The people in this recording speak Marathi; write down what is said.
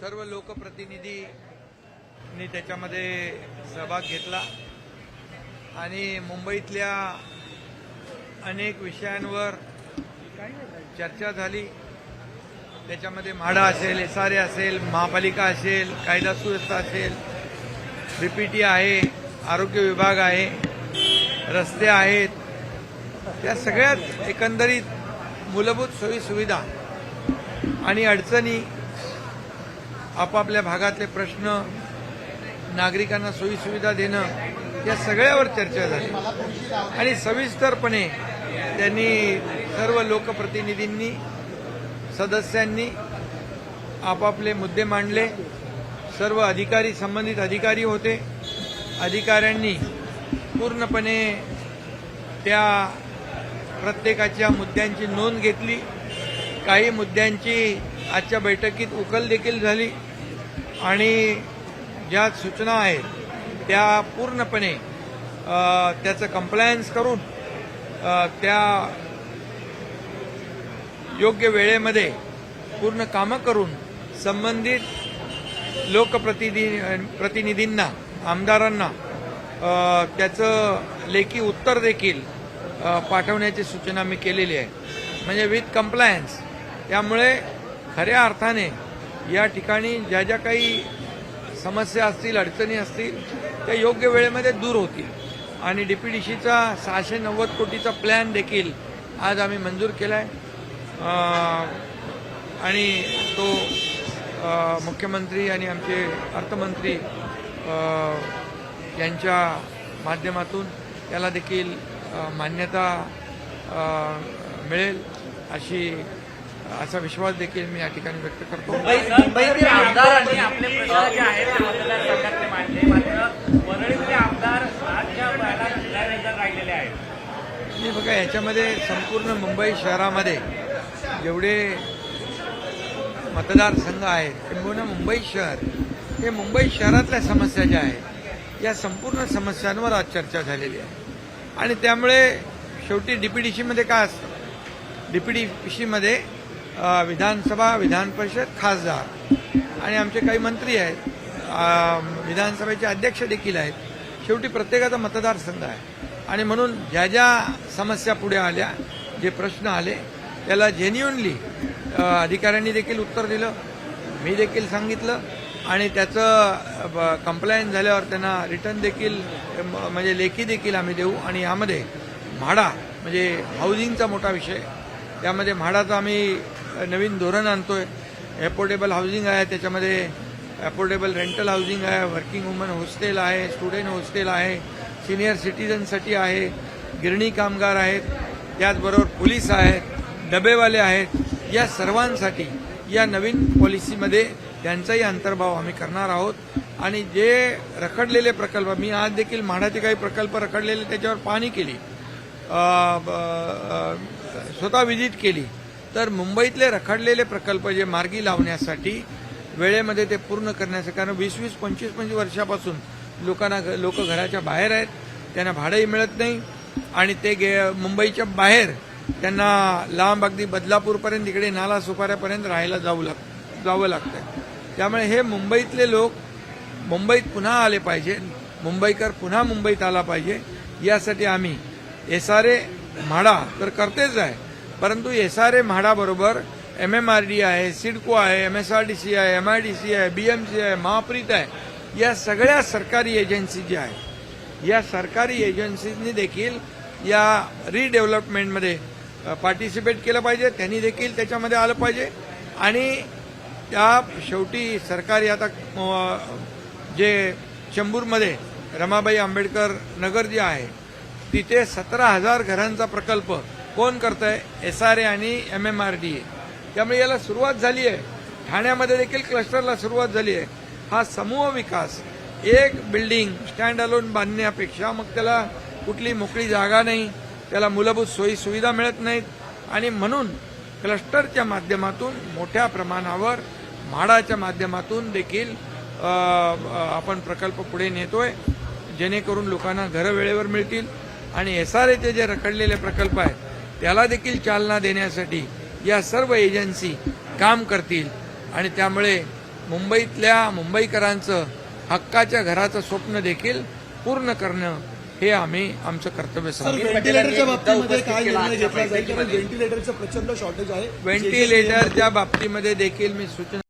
सर्व लोकप्रतिनिधींनी त्याच्यामध्ये सहभाग घेतला. आणि मुंबईतल्या अनेक विषयांवर चर्चा झाली. त्याच्यामध्ये म्हाडा असेल एस आर ए असेल महापालिका असेल कायदा सुव्यवस्था असेल बीपीटी आहे आरोग्य विभाग आहे रस्ते आहेत. त्या सगळ्यात एकंदरीत मूलभूत सोयीसुविधा आणि अडचणी आपापल्या भागातले प्रश्न नागरिकांना सोयीसुविधा देणं या सगळ्यावर चर्चा झाली. आणि सविस्तरपणे त्यांनी सर्व लोकप्रतिनिधींनी सदस्यांनी आपापले मुद्दे मांडले. सर्व अधिकारी संबंधित अधिकारी होते. अधिकाऱ्यांनी पूर्णपणे त्या प्रत्येकाच्या मुद्द्यांची नोंद घेतली. काही मुद्द्यांची आजच्या बैठकीत उकल देखील झाली आणि ज्या सूचना आहेत त्या पूर्णपणे त्याचं कंप्लायन्स करून त्या योग्य वेळेमध्ये पूर्ण कामं करून संबंधित लोकप्रतिनिधी प्रतिनिधींना आमदारांना त्याचं लेखी उत्तर देखील पाठवण्याची सूचना मी केलेली आहे. म्हणजे विथ कंप्लायन्स त्यामुळे खऱ्या अर्थाने या ठिकाणी ज्या ज्या काही समस्या असतील अडचणी असतील त्या योग्य वेळेमध्ये दूर होतील. आणि डीपीडीसीचा सहाशे नव्वद कोटीचा प्लॅन देखील आज आम्ही मंजूर केला आहे आणि तो मुख्यमंत्री आणि आमचे अर्थमंत्री यांच्या माध्यमातून त्याला देखील मान्यता मिळेल अशी असा विश्वास देखील मी या ठिकाणी व्यक्त करतो. मुंबईतील आमदारांनी आपले प्रश्न जे आहेत ते मतदारसंघातले मांडले मात्र वरळीतले आमदार आजच्या वेळेला जिल्ह्यानंतर राहिलेले आहेत. आणि बघा याच्यामध्ये संपूर्ण मुंबई शहरामध्ये जेवढे मतदारसंघ आहेत किंबहुना मुंबई शहर हे मुंबई शहरातल्या समस्या ज्या आहेत या संपूर्ण समस्यांवर आज चर्चा झालेली आहे. आणि त्यामुळे शेवटी डीपीडीसीमध्ये काय असतं? डीपीडीसीमध्ये विधानसभा विधान परिषद खासदार. आणि आमचे काही मंत्री आहेत. विधानसभेचे अध्यक्ष देखील आहेत. शेवटी प्रत्येकाचा मतदारसंघ आहे. आणि म्हणून ज्या ज्या समस्या पुढे आल्या जे प्रश्न आले त्याला जेन्युनली अधिकाऱ्यांनी देखील उत्तर दिलं. मी देखील सांगितलं. आणि त्याचं कंप्लायन्स झाल्यावर त्यांना रिटर्न देखील म्हणजे लेखी देखील आम्ही देऊ. आणि यामध्ये म्हाडा म्हणजे हाऊसिंगचा मोठा विषय. त्यामध्ये म्हाडाचं आम्ही नवीन धोरण आणतोय. एफोर्डेबल हाऊसिंग आहे त्याच्यामध्ये अफोर्डेबल रेंटल हाऊसिंग आहे वर्किंग वुमन हॉस्टेल आहे स्टुडंट हॉस्टेल आहे सिनियर सिटीजनसाठी आहे गिरणी कामगार आहेत त्याचबरोबर पोलीस आहेत डबेवाले आहेत या सर्वांसाठी या नवीन पॉलिसीमध्ये त्यांचाही अंतर्भाव आम्ही करणार आहोत. आणि जे रखडलेले प्रकल्प मी आज देखील म्हाडाचे काही प्रकल्प रखडलेले त्याच्यावर पाहणी केली. स्वतः विजिट केली. तर मुंबईतले रखडलेले प्रकल्प जे मार्गी लावण्यासाठी वेळेमध्ये ते पूर्ण करण्यासाठी कारण वीस वीस पंचवीस पंचवीस वर्षापासून लोकांना लोक घराच्या बाहेर आहेत त्यांना भाडंही मिळत नाही आणि ते गे मुंबईच्या बाहेर त्यांना लांब अगदी बदलापूरपर्यंत इकडे नाला सुपाऱ्यापर्यंत राहायला जाऊ लाग जावं लागतं त्यामुळे हे मुंबईतले लोक मुंबईत पुन्हा आले पाहिजे मुंबईकर पुन्हा मुंबईत आला पाहिजे यासाठी आम्ही एस आर ए म्हाडा तर करतेच आहे. परंतु एस आर ए म्हाडाबरोबर एम एम आर डी आहे सिडको आहे M S R D C आहे एम आय डी सी आहे बी एम सी आहे महाप्रीत आहे. या सगळ्या सरकारी एजन्सी ज्या आहेत या सरकारी एजन्सीजनी देखील या रिडेव्हलपमेंटमध्ये पार्टिसिपेट केलं पाहिजे. त्यांनी देखील त्याच्यामध्ये आलं पाहिजे. आणि त्या शेवटी सरकारी आता जे चेंबूरमध्ये रमाबाई आंबेडकर नगर जे आहे तिथे सतरा हजार घरांचा प्रकल्प कोण करत आहे एस आर ए आणि M M R D A त्यामुळे याला सुरुवात झाली आहे. ठाण्यामध्ये देखील क्लस्टरला सुरुवात झाली आहे. हा समूह विकास एक बिल्डिंग स्टँड अलोन बांधण्यापेक्षा मग त्याला कुठली मोकळी जागा नाही त्याला मूलभूत सोयी सुविधा मिळत नाहीत आणि म्हणून क्लस्टरच्या माध्यमातून मोठ्या प्रमाणावर म्हाडाच्या माध्यमातून देखील आपण प्रकल्प पुढे नेतोय जेणेकरून लोकांना घरं वेळेवर मिळतील. आणि एस आर एचे जे रखडलेले प्रकल्प आहेत त्याला देखील चालना देण्यासाठी या सर्व एजन्सी काम करतील. आणि त्यामुळे मुंबईतल्या मुंबईकरांचं हक्काच्या घराचं स्वप्न देखील पूर्ण करणं हे आम्ही आमचं कर्तव्य आहे. व्हेंटिलेटरच्या बाबतीमध्ये देखील मी सूचना